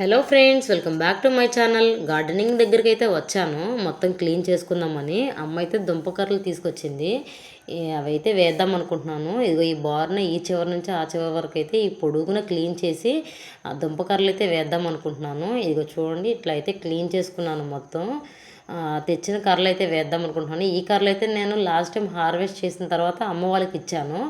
Hello friends welcome back to my channel. Gardening దగ్గరికి అయితే వచ్చాను. మొత్తం క్లీన్ చేసుకుందామని అమ్మ అయితే దుంపకర్రలు తీసుకొచ్చింది. అవైతే వేద్దాం అనుకుంటున్నాను. ఇదిగో ఈ బార్న ఈ చివరి నుంచి ఆ చివరి వరకు అయితే ఈ పొడుగున క్లీన్ చేసి ఆ దుంపకర్రలు అయితే వేద్దాం అనుకుంటున్నాను. ఇదిగో చూడండి ఇట్లా అయితే క్లీన్ చేసుకున్నాను మొత్తం. తెచ్చిన కర్రలు అయితే వేద్దాం అనుకుంటున్నాను ఈ కర్రలు అయితే నేను లాస్ట్ టైం హార్వెస్ట్ చేసిన తర్వాత అమ్మ వాళ్ళకి ఇచ్చాను.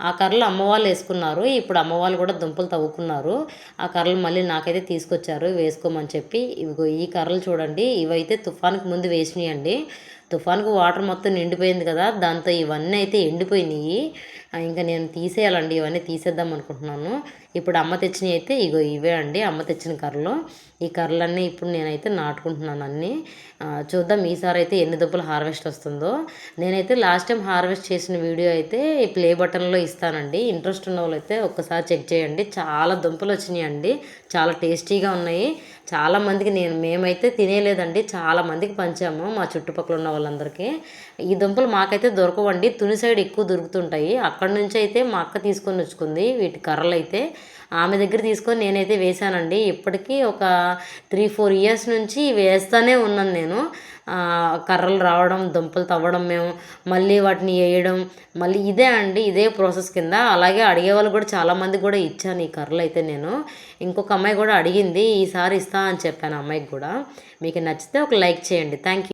ఆ కర్రలు అమ్మ వాళ్ళు వేసుకున్నారు. ఇప్పుడు అమ్మ వాళ్ళు కూడా దుంపలు తవ్వుకున్నారు. ఆ కర్రలు మళ్ళీ నాకైతే తీసుకొచ్చారు. వేసుకోమని చెప్పి ఇవిగో ఈ కర్రలు చూడండి. ఇవైతే తుఫాన్కి ముందు వేసినాయండి. తుఫాన్కు వాటర్ మొత్తం నిండిపోయింది కదా దాంతో ఇవన్నీ అయితే ఎండిపోయినాయి. ఇంకా నేను తీసేయాలండి ఇవన్నీ తీసేద్దాం అనుకుంటున్నాను. ఇప్పుడు అమ్మ తెచ్చినవి అయితే ఇగో ఇవే అండి అమ్మ తెచ్చిన కర్రలు. ఈ కర్రలన్నీ ఇప్పుడు నేనైతే నాటుకుంటున్నాను అన్నీ. చూద్దాం ఈసారి అయితే ఎన్ని దుబ్బలు హార్వెస్ట్ వస్తుందో. నేనైతే లాస్ట్ టైం హార్వెస్ట్ చేసిన వీడియో అయితే ఈ ప్లే బటన్లో ఇస్తానండి. ఇంట్రెస్ట్ ఉన్న వాళ్ళు అయితే ఒక్కసారి చెక్ చేయండి. చాలా దుంపలు వచ్చినాయండి చాలా టేస్టీగా ఉన్నాయి. చాలా మందికి నేను మేమైతే తినేలేదండి. చాలా మందికి పంచాము మా చుట్టుపక్కల ఉన్న వాళ్ళందరికీ. ఈ దుంపలు మాకైతే దొరకవండి. తుని సైడ్ ఎక్కువ దొరుకుతుంటాయి. అక్కడ నుంచి అయితే మా అక్క తీసుకొని వచ్చుకుంది వీటి కర్రలు అయితే ఆమె దగ్గర తీసుకొని నేనైతే వేశానండి. ఇప్పటికీ ఒక త్రీ ఫోర్ ఇయర్స్ నుంచి వేస్తానే ఉన్నాను నేను. కర్రలు రావడం దుంపలు తవ్వడం మేము మళ్ళీ వాటిని వేయడం మళ్ళీ ఇదే అండి ఇదే ప్రాసెస్ కింద. అలాగే అడిగే వాళ్ళు కూడా చాలామంది కూడా ఇచ్చాను ఈ కర్రలు అయితే నేను. ఇంకొక అమ్మాయి కూడా అడిగింది ఈసారి ఇస్తా అని చెప్పాను అమ్మాయికి కూడా. మీకు నచ్చితే ఒక లైక్ చేయండి. Thank you